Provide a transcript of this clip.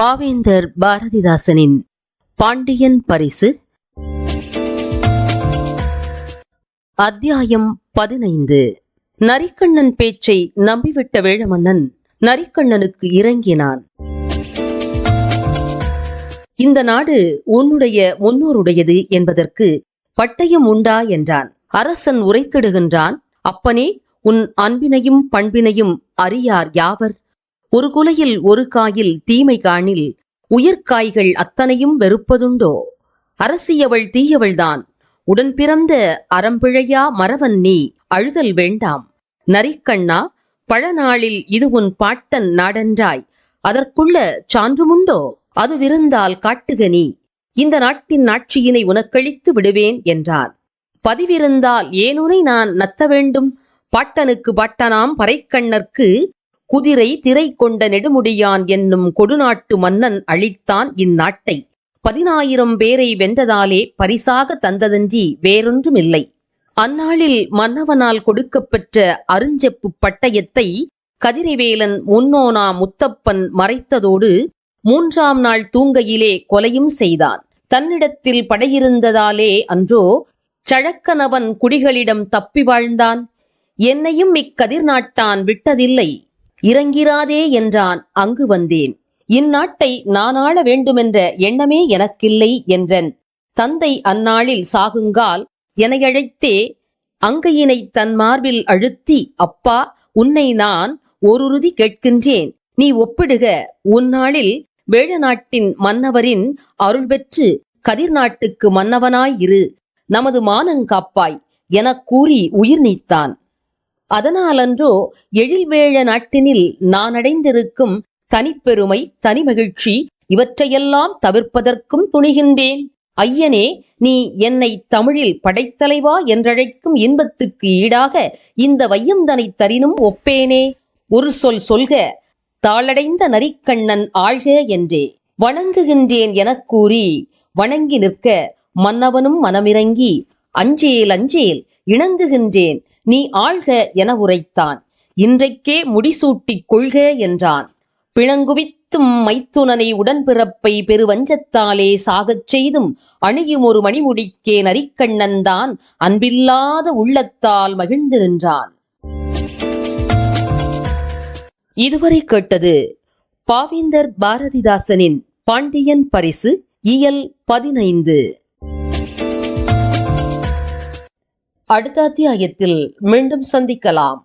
பாவேந்தர் பாரதிதாசனின் பாண்டியன் பரிசு. அத்தியாயம் பதினைந்து. நரிக்கண்ணன் பேச்சை நம்பிவிட்ட வேழமன்னன் நரிக்கண்ணனுக்கு இறங்கினான். இந்த நாடு உன்னுடைய முன்னோருடையது என்பதற்கு பட்டயம் உண்டா என்றான். அரசன் உரைத்திடுகின்றான் அப்பனே உன் அன்பினையும் பண்பினையும் அறியார் யாவர்? ஒரு குலையில் ஒரு காயில் தீமை காணில் உயிர்காய்கள் அத்தனையும் வெறுப்பதுண்டோ? அரசியவள் தீயவள்தான். உடன் பிறந்த அறம்பிழையா மறவன் நீ அழுதல் வேண்டாம். நரிக்கண்ணா பழநாளில் இது உன் பாட்டன் நாடென்றாய். அதற்குள்ள சான்றுமுண்டோ? அது விருந்தால் காட்டுக நீ. இந்த நாட்டின் ஆட்சியினை உனக்கழித்து விடுவேன் என்றான் பதிவிருந்தால் ஏனுனை நான் நத்த வேண்டும் பாட்டனுக்கு பாட்டனாம் பறைக்கண்ணர்க்கு குதிரை திரை கொண்ட நெடுமுடியான் என்னும் கொடுநாட்டு மன்னன் அழித்தான் இந்நாட்டை. பதினாயிரம் பேரை வென்றதாலே பரிசாக தந்ததன்றி வேறொன்றுமில்லை. அந்நாளில் மன்னவனால் கொடுக்கப்பெற்ற அருஞ்செப்பு பட்டயத்தை கதிரைவேலன் முன்னோனா முத்தப்பன் மறைத்ததோடு மூன்றாம் நாள் தூங்கையிலே கொலையும் செய்தான். தன்னிடத்தில் படையிருந்ததாலே அன்றோ சழக்கனவன் குடிகளிடம் தப்பி வாழ்ந்தான். என்னையும் இக்கதிர் நாட்டான் விட்டதில்லை. இறங்கிறாதே என்றான் அங்கு வந்தேன். இந்நாட்டை நான் ஆள வேண்டுமென்ற எண்ணமே எனக்கில்லை என்றன். தந்தை அந்நாளில் சாகுங்கால் எனையழைத்தே அங்கையினை தன் மார்பில் அழுத்தி அப்பா உன்னை நான் ஒருருதி கேட்கின்றேன். நீ ஒப்பிடுக உன்னாளில் வேழ நாட்டின் மன்னவரின் அருள் பெற்று கதிர் நாட்டுக்கு மன்னவனாயிரு நமது மானங்காப்பாய் எனக் கூறி உயிர் நீத்தான். அதனாலன்றோ எழில்வேழ நாட்டினில் நான் அடைந்திருக்கும் தனிப்பெருமை தனி மகிழ்ச்சி இவற்றையெல்லாம் தவிர்ப்பதற்கும் துணிகின்றேன். ஐயனே நீ என்னை தமிழில் படைத்தலைவா என்றழைக்கும் இன்பத்துக்கு ஈடாக இந்த வையந்தனை தரினும் ஒப்பேனே. ஒரு சொல் சொல்க தாளடைந்த நரிக்கண்ணன் ஆழ்க என்றே. வணங்குகின்றேன் எனக் கூறி வணங்கி நிற்க மன்னவனும் மனமிறங்கி அஞ்சேல் அஞ்சேல் இணங்குகின்றேன். நீ ஆழ்க என உரைத்தான். இன்றைக்கே முடிசூட்டிக் கொள்க என்றான். பிணங்குவித்தும் மைத்துனனை உடன்பிறப்பை பெருவஞ்சத்தாலே சாகச் செய்தும் அணியும் ஒரு மணிமுடிக்கே நரிக்கண்ணன் தான் அன்பில்லாத உள்ளத்தால் மகிழ்ந்து நின்றான் இதுவரை கேட்டது பாவேந்தர் பாரதிதாசனின் பாண்டியன் பரிசு இயல் பதினைந்து. அடுத்த அத்தியாயத்தில் மீண்டும் சந்திக்கலாம்.